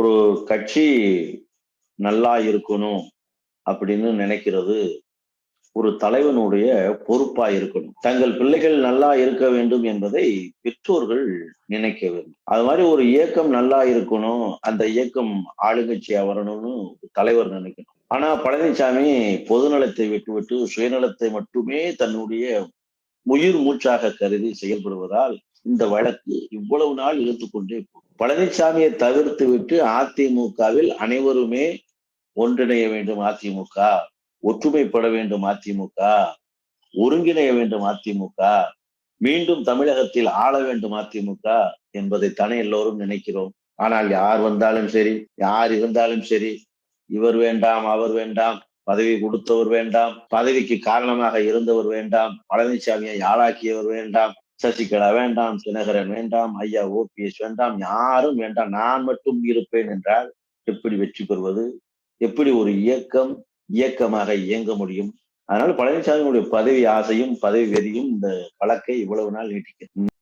ஒரு கட்சி நல்லா இருக்கணும் அப்படின்னு நினைக்கிறது ஒரு தலைவனுடைய பொறுப்பா இருக்கணும். தங்கள் பிள்ளைகள் நல்லா இருக்க வேண்டும் என்பதை பெற்றோர்கள் நினைக்க வேண்டும். அது மாதிரி ஒரு இயக்கம் நல்லா இருக்கணும் அந்த இயக்கம் ஆளுங்கட்சியா வரணும்னு ஒரு தலைவர் நினைக்கணும். ஆனா பழனிசாமி பொதுநலத்தை விட்டுவிட்டு சுயநலத்தை மட்டுமே தன்னுடைய உயிர் மூச்சாக கருதி செயல்படுவதால் இந்த வழக்கு இவ்வளவு நாள் இருந்து கொண்டே பழனிசாமியை தவிர்த்து விட்டு அதிமுகவில் அனைவருமே ஒன்றிணைய வேண்டும் அதிமுக ஒற்றுமைப்பட வேண்டும் அதிமுக ஒருங்கிணைய வேண்டும் அதிமுக மீண்டும் தமிழகத்தில் ஆள வேண்டும் அதிமுக என்பதை தானே எல்லோரும் நினைக்கிறோம். ஆனால் யார் வந்தாலும் சரி யார் இருந்தாலும் சரி இவர் வேண்டாம் அவர் வேண்டாம் பதவி கொடுத்தவர் வேண்டாம் பதவிக்கு காரணமாக இருந்தவர் வேண்டாம் பழனிசாமியை யாழாக்கியவர் வேண்டாம் சசிகலா வேண்டாம் தினகரன் வேண்டாம் ஐயா ஓபிஎஸ் வேண்டாம் யாரும் வேண்டாம் நான் மட்டும் இருப்பேன் என்றால் எப்படி வெற்றி பெறுவது? எப்படி ஒரு இயக்கம் இயக்கமாக இயங்க முடியும்? அதனால பழனிசாமியுடைய பதவி ஆசையும் பதவி வெறியும் இந்த வழக்கை இவ்வளவு நாள் நீட்டிக்கிறது